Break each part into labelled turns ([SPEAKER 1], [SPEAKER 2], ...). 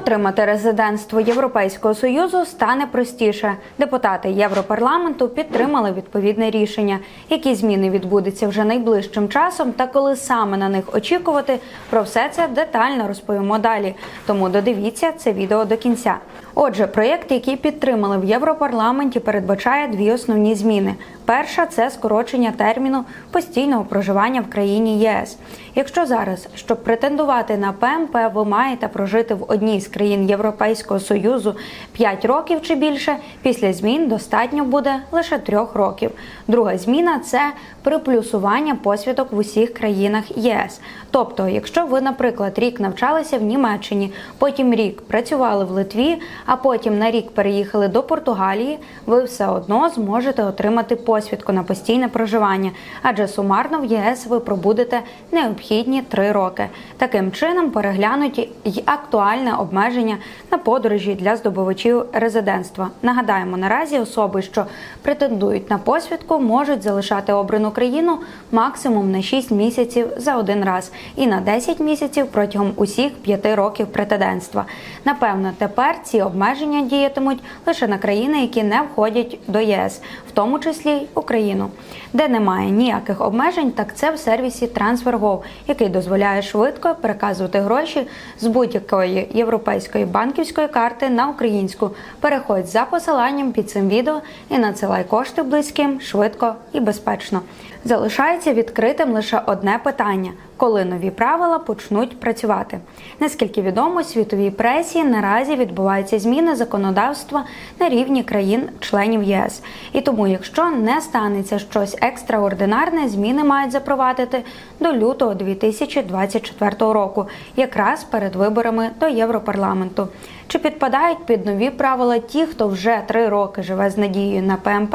[SPEAKER 1] Отримати резидентство Європейського союзу стане простіше. Депутати Європарламенту підтримали відповідне рішення. Які зміни відбудуться вже найближчим часом, та коли саме на них очікувати, про все це детально розповімо далі. Тому додивіться це відео до кінця. Отже, проєкт, який підтримали в Європарламенті, передбачає дві основні зміни. Перша це скорочення терміну постійного проживання в країні ЄС. Якщо зараз, щоб претендувати на ПМП, ви маєте прожити в одній з країн Європейського союзу 5 років чи більше, після змін достатньо буде лише 3 років. Друга зміна це приплюсування посвідок в усіх країнах ЄС. Тобто, якщо ви, наприклад, рік навчалися в Німеччині, потім рік працювали в Литві, а потім на рік переїхали до Португалії, ви все одно зможете отримати посвідку на постійне проживання, адже сумарно в ЄС ви пробудете необхідні три роки. Таким чином переглянуті й актуальне обмеження на подорожі для здобувачів резидентства. Нагадаємо, наразі особи, що претендують на посвідку, можуть залишати обрану країну максимум на 6 місяців за один раз і на 10 місяців протягом усіх 5 років претендентства. Напевно, тепер ці обмеження діятимуть лише на країни, які не входять до єС, в тому числі Україну, де немає ніяких обмежень, так це в сервісі TransferGo, який дозволяє швидко переказувати гроші з будь-якої європейської банківської карти на українську. Переходь за посиланням під цим відео і надсилай кошти близьким швидко і безпечно. Залишається відкритим лише одне питання. Коли нові правила почнуть працювати, наскільки відомо, світовій пресі наразі відбуваються зміни законодавства на рівні країн-членів ЄС. І тому, якщо не станеться щось екстраординарне, зміни мають запровадити до лютого 2024 року, якраз перед виборами до Європарламенту. Чи підпадають під нові правила ті, хто вже три роки живе з надією на ПМП,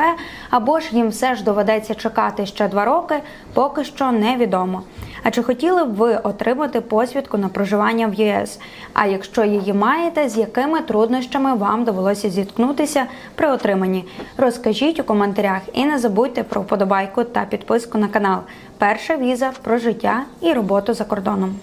[SPEAKER 1] або ж їм все ж доведеться чекати ще два роки, поки що невідомо. А чи хотіли б ви отримати посвідку на проживання в ЄС? А якщо її маєте, з якими труднощами вам довелося зіткнутися при отриманні? Розкажіть у коментарях і не забудьте про вподобайку та підписку на канал. Перша віза про життя і роботу за кордоном.